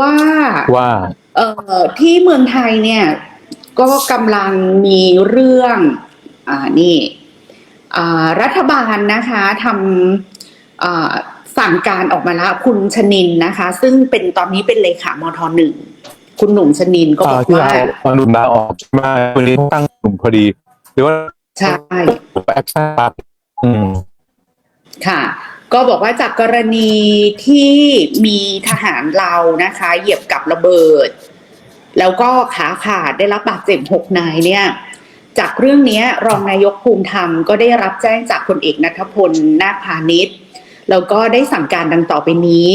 ว่าว่าเอ่อที่เมืองไทยเนี่ย ก็กำลังมีเรื่องอ่านี่อ่ารัฐบาลนะคะทำอ่าสั่งการออกมาแล้วคุณชนินนะคะ ซึ่งเป็นตอนนี้เป็นเลขามทหนึ่งคุณหนุ่มชนินก็บอ่าอกที่ว่าเราเอาหนุ่มลาออกใช่ไหมาวันนี้ตั้งกลุ่มพอดีหรือว่าใช่แอคชั่นปั๊บอืมค่ะ ก็บอกว่าจากกรณีที่มีทหารเรานะคะ เหยียบกับระเบิด แล้วก็ขาขาดได้รับบาดเจ็บหกนายเนี่ย จากเรื่องนี้รองนายกภูมิธรรมก็ได้รับแจ้งจากพลเอกนัทพลนาคพาณิชย์แล้วก็ได้สั่งการดังต่อไปนี้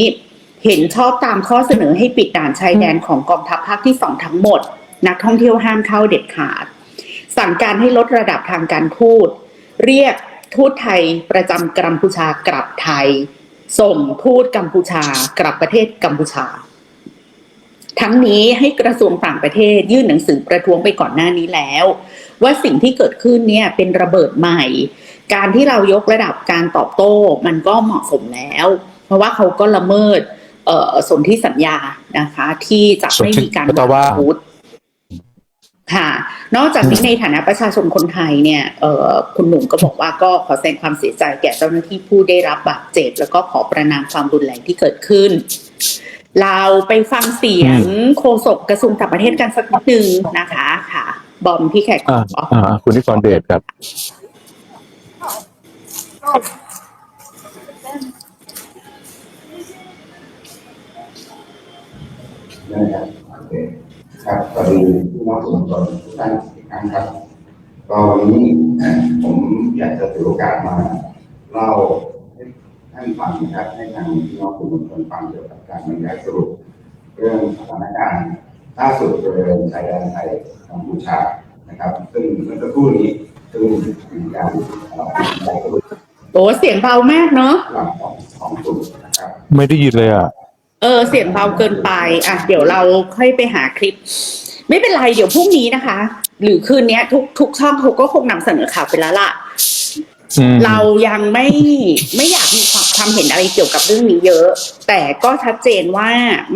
เห็นชอบตามข้อเสนอให้ปิดด่านชายแดนของกองทัพภาคที่สองทั้งหมด นักท่องเที่ยวห้ามเข้าเด็ดขาด สั่งการให้ลดระดับทางการทูตเรียก ทูตไทยประจำกัมพูชากลับไทย ส่งทูตกัมพูชากลับประเทศกัมพูชา ทั้งนี้ให้กระทรวงต่างประเทศยื่นหนังสือประท้วงไปก่อนหน้านี้แล้ว ว่าสิ่งที่เกิดขึ้นเนี่ยเป็นระเบิดใหม่ การที่เรายกระดับการตอบโต้มันก็เหมาะสมแล้ว เพราะว่าเขาก็ละเมิดเอ่อสนธิสัญญานะคะ ที่จะไม่มีการต่ว่าอาวุธ ค่ะ นอกจากนี้ในฐานะประชาชนคนไทยเนี่ยเอ่อคุณหนุ่มก็บอกว่าก็ขอแสดงความเสียใจแก่เจ้าหน้าที่ผู้ได้รับบาดเจ็บ แล้วก็ขอประนามความรุนแรงที่เกิดขึ้น เราไปฟังเสียงโฆษกกระทรวงต่างประเทศกันสักนิดนึงนะคะ ค่ะ บอมพี่แขกอ่าขออ่าคุณนิกรเดชครับนะ ครับโอเคครับสวัสดีพี่น้องสื่อมวลชนทุกท่านอีกครั้งครับก็วันนี้เอ่อผมอยากจะถือโอกาสมาเล่าให้ท่านฟังนะครับให้ทางพี่น้องสื่อมวลชนฟังเกี่ยวกับการบรรยายสรุป เรื่องสถานการณ์ล่าสุดบริเวณชายแดนไทยกัมพูชานะครับ ซึ่งเมื่อสักครู่นี้ซึ่งมีการเอ่อบรรยายสรุปโอ้เสียงเบามากเนาะหลังของของกลุ่มนะครับไม่ได้ยินเลยอะ เออ เสียงเบาเกินไป อะ เดี๋ยวเราค่อยไปหาคลิป ไม่เป็นไร เดี๋ยวพรุ่งนี้นะคะ หรือคืนเนี้ยทุกทุกช่องเขาก็คงนำเสนอข่าวไปแล้วล่ะอืมเรายังไม่ไม่อยากมีความความเห็นอะไรเกี่ยวกับเรื่องนี้เยอะ แต่ก็ชัดเจนว่า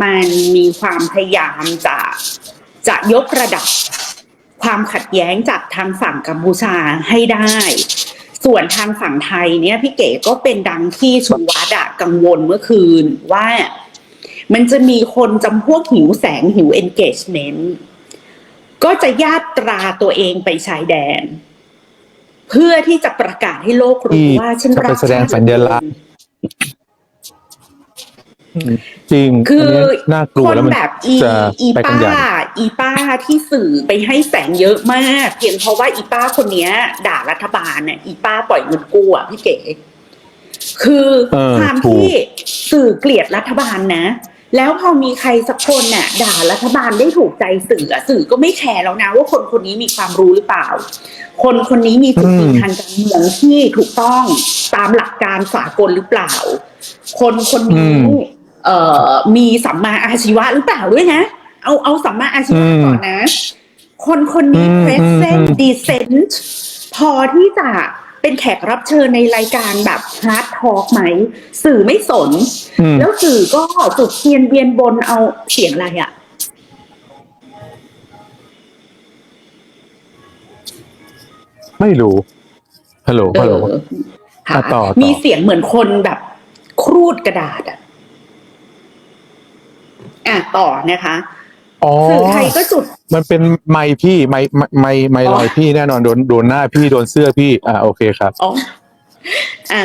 มันมีความพยายามจะจะยกระดับความขัดแย้งจากทางฝั่งกัมพูชาให้ได้ ส่วนทางฝั่งไทยเนี่ยพี่เก๋ก็เป็นดังที่ชูวัดอะกังวลเมื่อคืนว่า มันจะมีคนจำพวกหิวแสงหิว engagement ก็จะญาตราตัวเองไปชายแดน เพื่อที่จะประกาศให้โลกรู้ที่ว่าฉันจะรัไปกแสดงชาติสัญลักษณ์จริงคืออันนี้น่ากลัวคนแล้วมันแบบอีจะอีไปกันป้าใหญ่อีป้าที่สื่อไปให้แสงเยอะมาก เพียงเพราะว่าอีป้าคนเนี้ย ด่ารัฐบาลเนี่ยอีป้าปล่อยเงินกู้อะพี่เก๋คือเออความถูกที่สื่อเกลียดรัฐบาลนะ แล้วพอมีใครสักคนน่ะด่ารัฐบาลได้ถูกใจสื่ออะสื่อก็ไม่แคร์แล้วนะว่าคนคนนี้มีความรู้หรือเปล่า คนคนนี้มีจุดยืนทางการเมืองที่ถูกต้องตามหลักการสากลหรือเปล่า คนคนนี้อืมเอ่อมีสัมมาอาชีวะหรือเปล่าด้วยนะ เอาเอาสัมมาอาชีวะอืมก่อนนะ คนคนนี้อืม present อืม decent พอที่จะ เป็นแขกรับเชิญในรายการแบบ hard talk ไหม สื่อไม่สนอืมแล้วสื่อก็จุดเทียนเวียนบนเอาเสียงอะไรอะไม่รู้ฮัลโหลฮัลโหลเออค่ะอะต่อต่อมีเสียงเหมือนคนแบบครูดกระดาษอะอะต่อนะคะ อ๋อสื่อไทยก็จุด มันเป็นไมค์พี่ไมค์ไมค์ไมค์ไมค์อ๋อลอยพี่แน่นอนโดนโดนหน้าพี่โดนเสื้อพี่ อ่าโอเคครับอ๋ออะ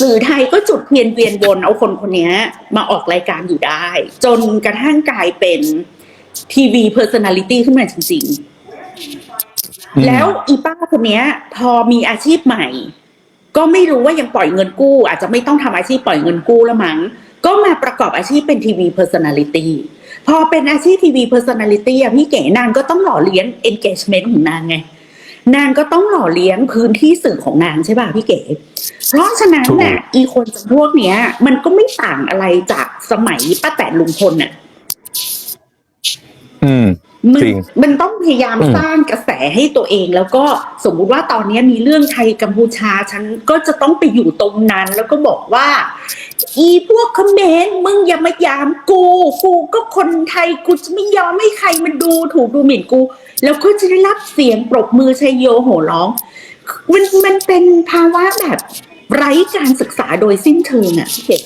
สื่อไทยก็จุดเทียนเวียนวนเอาคนคนเนี้ยมาออกรายการอยู่ได้ จนกระทั่งกลายเป็นทีวีเพอร์ซ a นาลิตี้ขึ้นมาจริงอืมๆแล้วอีป้าคนเนี้ยพอมีอาชีพใหม่ ก็ไม่รู้ว่ายังปล่อยเงินกู้ อาจจะไม่ต้องทำอาชีพปล่อยเงินกู้แล้วมั้ง ก็มาประกอบอาชีพเป็นทีวีเพอร์ซ a นาลิตี้พอเป็นอาชีพทีวีเพอร์ซ a นาลิตี้อะพี่เก๋นางก็ต้องหล่อเลี้ยง engagement ของนางไงนางก็ต้องหล่อเลี้ยงพื้นที่สื่อของนางใช่ป่ะพี่เก๋ เพราะฉะนั้นน่ะอีคนจำพวกเนี้ย มันก็ไม่ต่างอะไรจากสมัยป้าแตนลุงพลน่ะ อืม มันจริงมันต้องพยายามอืมสร้างกระแสให้ตัวเอง แล้วก็สมมุติว่าตอนนี้มีเรื่องไทยกัมพูชา ฉันก็จะต้องไปอยู่ตรงนั้น แล้วก็บอกว่า อีพวกเขมรมึงอย่ามายามกูกูก็คนไทยกูจะไม่ยอมให้ใครมาดูถูกดูหมิ่นกู แล้วก็จะได้รับเสียงปรบมือชัยโยโห่ร้อง มันมันเป็นภาวะแบบไร้การศึกษาโดยสิ้นเชิงอะพี่เก๋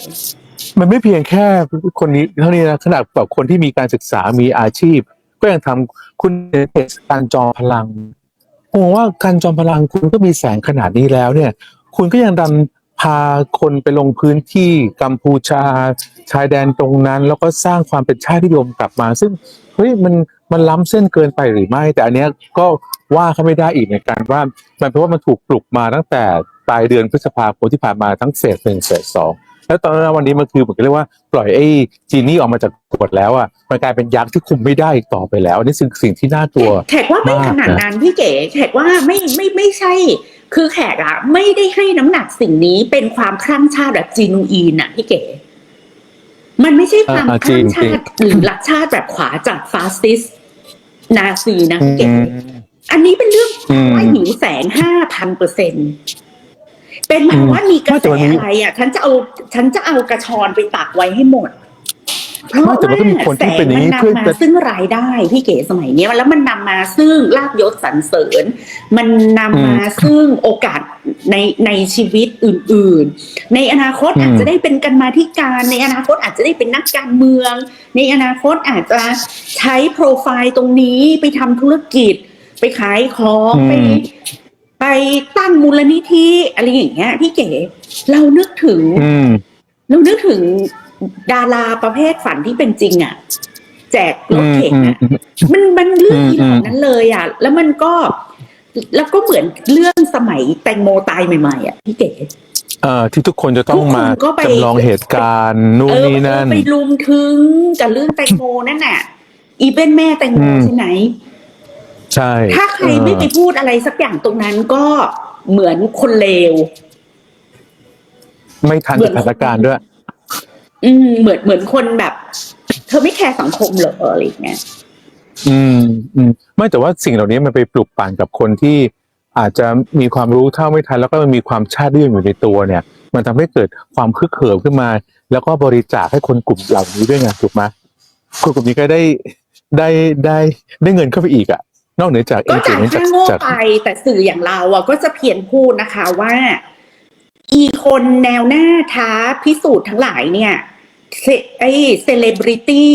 มันไม่เพียงแค่คนนี้เท่านี้นะขนาดแบบคนที่มีการศึกษามีอาชีพ ก็ยังทำคุณเพจการจอมพลังผมว่าการจอมพลังคุณก็มีแสงขนาดนี้แล้วเนี่ย คุณก็ยังดันพาคนไปลงพื้นที่กัมพูชา ชายแดนตรงนั้น แล้วก็สร้างความเป็นชาตินิยมกลับมา ซึ่งเฮ้ยมันมันล้ำเส้นเกินไปหรือไม่ แต่อันเนี้ยก็ว่าเขาไม่ได้อีกในการว่า มันเพราะว่ามันถูกปลุกมาตั้งแต่ปลายเดือนพฤษภาคมที่ผ่านมาทั้งเฟสหนึ่งเฟสสอง แล้วตอนนั้นวันนี้มันคือเหมือนกับเรียกว่าปล่อยไอ้จีนี่ออกมาจากขวดแล้วอะมันกลายเป็นยักษ์ที่คุมไม่ได้อีกต่อไปแล้วอันนี่คือสิ่งที่น่ากลัวแขกว่าไม่มากขนาดนะนั้นพี่เก๋แขกว่าไม่ไม่ไม่ใช่ คือแขกอะไม่ได้ให้น้ำหนักสิ่งนี้เป็นความคลั่งชาติแบบจีนูอีนอะพี่เก๋มันไม่ใช่ความอ่าคลั่งจริชางติหรือรักชาติแบบขวาจากฟาสซิสต์นาซีนะพี่เก๋อืมอันนี้เป็นเรื่องอืมว่าหิวแสงห้าพันเปอร์เซ็น เป็นหมายว่ามีกระแสไม่แต่มันมีอะไรอะ ฉันจะเอาฉันจะเอากระชอนไปตักไว้ให้หมดเพราะไม่แต่มันก็มีคนที่เป็นอย่างนี้แสงเพื่อมันนำจะมาซึ่งรายได้พี่เก๋สมัยเนี้ยแล้วมันนำมาซึ่งลาบยศสรรเสริญ มันนำมาซึ่งโอกาสในในชีวิตอื่น ๆ ในอนาคตอืมอาจจะได้เป็นกันมาธิการในอนาคตอาจจะได้เป็นนักการเมือง ในอนาคตอาจจะใช้โปรไฟล์ตรงนี้ไปทำธุรกิจ ไปขายของไป ไปตั้งมูลนิธิอะไรอย่างเงี้ย พี่เก๋เรานึกถึงอืมเรานึกถึงดาราประเภทฝันที่เป็นจริงอะ แจกรถเข็นอะอืมมันมันเรื่องอืมที่เหล่านั้นเลยอะ แล้วมันก็แล้วก็เหมือนเรื่องสมัยแตงโมตายใหม่ ๆ อะ พี่เก๋เอ่อที่ทุกคนจะต้องมาทุกคนก็ไปจำลองเหตุการณ์นู่นเออนี่นั่นไปลุมถึงกับเรื่องแตงโมนั่นน่ะ อีเป็นแม่แตงโมอืมใช่ไหม ใช่ ถ้าใครไม่ไปพูดอะไรสักอย่างตรงนั้นก็เหมือนคนเลว ไม่ทันสถานการณ์ด้วย อืม เหมือนเหมือนคนแบบ เธอไม่แคร์สังคมเหรออะไรอย่างเงี้ยอืมอืมไม่แต่ว่าสิ่งเหล่านี้มันไปปลุกปั่นกับคนที่อาจจะมีความรู้เท่าไม่ทัน แล้วก็มันมีความชาตินิยมอยู่ในตัวเนี่ย มันทำให้เกิดความคึกเขิมขึ้นมา แล้วก็บริจาคให้คนกลุ่มเหล่านี้ด้วยไงถูกไหมคนกลุ่มนี้ก็ได้ได้ได้ได้เงินเข้าไปอีกอะ นอกเหนือจากก็จ่าย engagement ค่าโง่จากไปแต่สื่ออย่างเราอะก็จะเพียนพูดนะคะว่า อีคนแนวหน้าท้าพิสูจน์ทั้งหลายเนี่ยเซไอเซเลบริตี้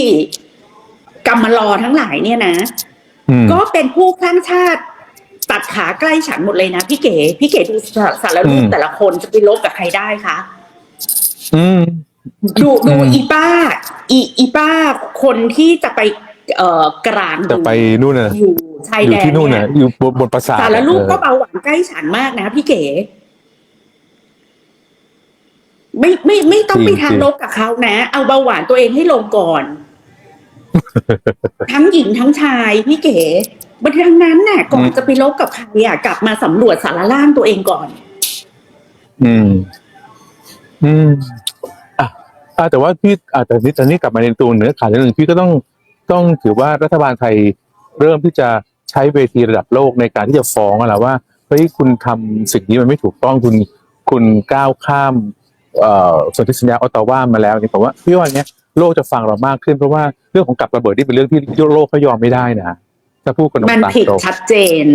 กรรมลอทั้งหลายเนี่ยนะอืมก็เป็นผู้คลั่งชาติตัดขาใกล้ฉันหมดเลยนะพี่เก๋พี่เก๋ดูสสารรูปอืมแต่ละคนจะไปลบกับใครได้คะอืมดูดูอืมอีป้า อีอีป้าคนที่จะไป เอ่อกลางจะไปนู่นน่ะอยู่ชายอยู่แดนที่นู่นเนี่น่ะยอยู่บนบนปราสาทสารลูกเออก็เบาหวานใกล้ฉันมากนะพี่เก๋ไม่ไม่ไม่ต้องไปทางลบกับเขานะ เอาเบาหวานตัวเองให้ลงก่อน ทั้งหญิงทั้งชายพี่เก๋บันดังนั้นน่ะ ก่อนจะไปลบกับใครอะกลับมาสำรวจสารล่างตัวเองก่อน อืม อืมอะอะแต่ว่าพี่อะแต่นี้ตอนนี้กลับมาในตัวเนื้อข่าวนิดนึงพี่ก็ต้อง ต้องถือว่ารัฐบาลไทยเริ่มที่จะใช้เวทีระดับโลกในการที่จะฟ้องอะไรว่าเฮ้ยคุณทำสิ่งนี้มันไม่ถูกต้องคุณคุณก้าวข้ามเอ่อสนธิสัญญาออตตาวามาแล้วเนี่ยผมว่าพี่ว่าเนี้ยโลกจะฟังเรามากขึ้นเพราะว่าเรื่องของกับระเบิดนี่เป็นเรื่องที่โลกเขายอมไม่ได้นะถ้าพูดกันตมันรงผิดๆชัดเจน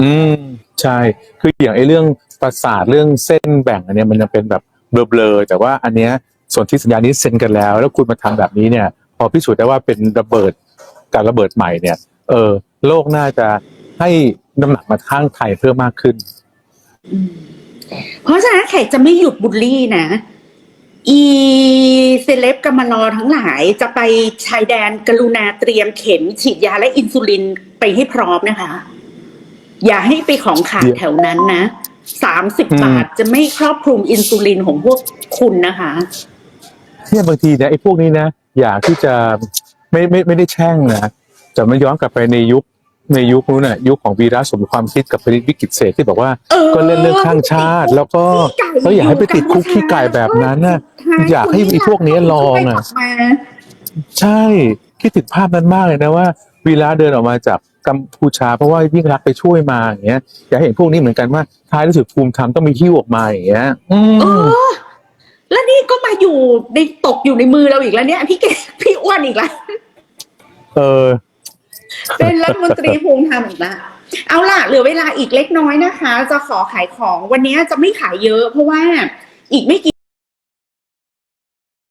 อืมใช่ คืออย่างไอ้เรื่องประสาทเรื่องเส้นแบ่งอันเนี้ยมันยังเป็นแบบเบลอๆแต่ว่าอันเนี้ยส่วนที่สัญญานี้เซ็นกันแล้ว แล้วคุณมาทำแบบนี้เนี่ยพ อพิสูจน์ได้ว่าเป็นระเบิดการระเบิดใหม่เนี่ย เออ โลกน่าจะให้น้ำหนักมาข้างไทยเพิ่มมากขึ้นอืมเพราะฉะนั้นแขกจะไม่หยุดบูลลี่นะ อีเซเลบกำมารอทั้งหลายจะไปชายแดนกรุณาเตรียมเข็มฉีดยาและอินซูลินไปให้พร้อมนะคะ อย่าให้ไปของขาดเดี๋ยวแถวนั้นนะสามสิบอืมบาทจะไม่ครอบคลุมอินซูลินของพวกคุณนะคะเนี่ยบางทีเนี่ยไอ้พวกนี้นะ อยากที่จะไม่ไม่ไม่ได้แช่งนะแต่มันย้อนกลับไปในยุคในยุคนู้นน่ะยุคของวีระสมความคิดกับพนิตวิกิตเศรษฐ์ที่บอกว่าเออก็เล่นเรื่องข้างชาติ แล้วก็ก็อยากให้ไปติดคุกขี้ไก่แบบนั้นน่ะ อยากให้ไอ้พวกนี้ลองอะมาใช่คิดถึงภาพนั้นมากเลยนะว่า วีระเดินออกมาจากกัมพูชาเพราะว่ายิ่งรักษณ์ไปช่วยมาอย่างเงี้ยอยากเห็นพวกนี้เหมือนกันว่าท้ายที่สุดภูมิธรรมต้องมีหิ้วออกมาอย่างเงี้ยอืเอมอ แล้วนี่ก็มาอยู่ในตกอยู่ในมือเราอีกแล้วเนี่ย พี่เกพี่อ้วนอีกแล้ว เออ เป็นรัฐมนตรีภูมิธรรมอีกแล้วเอาล่ะเหลือเวลาอีกเล็กน้อยนะคะ จะขอขายของวันนี้จะไม่ขายเยอะ เพราะว่าอีกไม่กี่